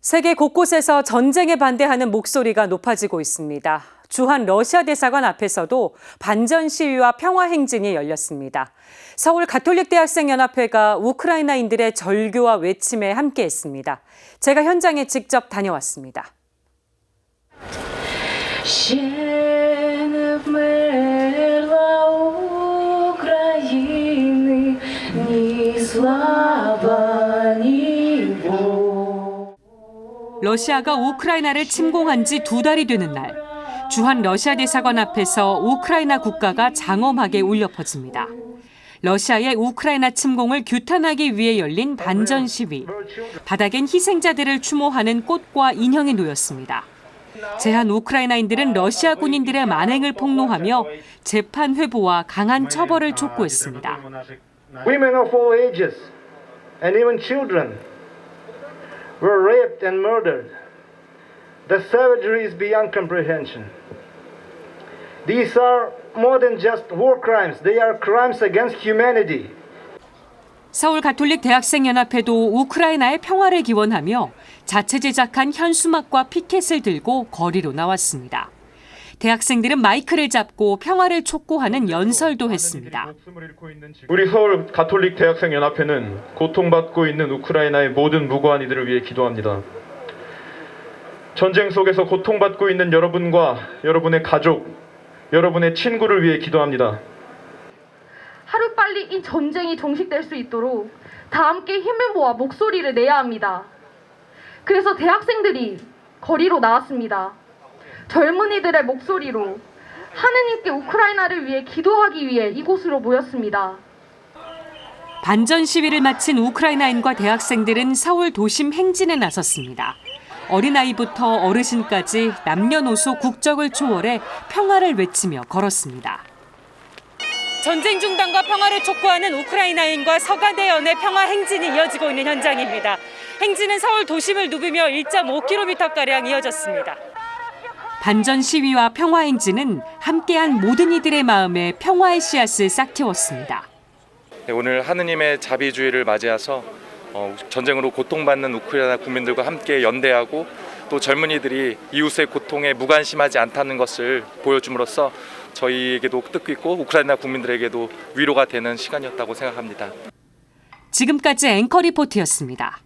세계 곳곳에서 전쟁에 반대하는 목소리가 높아지고 있습니다. 주한 러시아 대사관 앞에서도 반전 시위와 평화 행진이 열렸습니다. 서울 가톨릭 대학생 연합회가 우크라이나인들의 절규와 외침에 함께했습니다. 제가 현장에 직접 다녀왔습니다. 러시아가 우크라이나를 침공한 지 두 달이 되는 날, 주한 러시아 대사관 앞에서 우크라이나 국가가 장엄하게 울려 퍼집니다. 러시아의 우크라이나 침공을 규탄하기 위해 열린 반전 시위. 바닥엔 희생자들을 추모하는 꽃과 인형이 놓였습니다. 제한 우크라이나인들은 러시아 군인들의 만행을 폭로하며 재판 회부와 강한 처벌을 촉구했습니다. Were raped and murdered. The savagery is beyond comprehension. These are more than just war crimes, they are crimes against humanity. 서울 가톨릭 대학생 연합회도 우크라이나의 평화를 기원하며 자체 제작한 현수막과 피켓을 들고 거리로 나왔습니다. 대학생들은 마이크를 잡고 평화를 촉구하는 연설도 했습니다. 우리 서울 가톨릭 대학생 연합회는 고통받고 있는 우크라이나의 모든 무고한 이들을 위해 기도합니다. 전쟁 속에서 고통받고 있는 여러분과 여러분의 가족, 여러분의 친구를 위해 기도합니다. 하루빨리 이 전쟁이 종식될 수 있도록 다 함께 힘을 모아 목소리를 내야 합니다. 그래서 대학생들이 거리로 나왔습니다. 젊은이들의 목소리로 하느님께 우크라이나를 위해 기도하기 위해 이곳으로 모였습니다. 반전 시위를 마친 우크라이나인과 대학생들은 서울 도심 행진에 나섰습니다. 어린아이부터 어르신까지 남녀노소 국적을 초월해 평화를 외치며 걸었습니다. 전쟁 중단과 평화를 촉구하는 우크라이나인과 서가대 연의 평화 행진이 이어지고 있는 현장입니다. 행진은 서울 도심을 누비며 1.5km가량 이어졌습니다. 반전 시위와 평화 행진은 함께한 모든 이들의 마음에 평화의 씨앗을 싹틔웠습니다. 네, 오늘 하느님의 자비주의를 맞이해서 어, 전쟁으로 고통받는 우크라이나 국민들과 함께 연대하고 또 젊은이들이 이웃의 고통에 무관심하지 않다는 것을 보여줌으로써 저희에게도 뜻깊고 우크라이나 국민들에게도 위로가 되는 시간이었다고 생각합니다. 지금까지 앵커 리포트였습니다.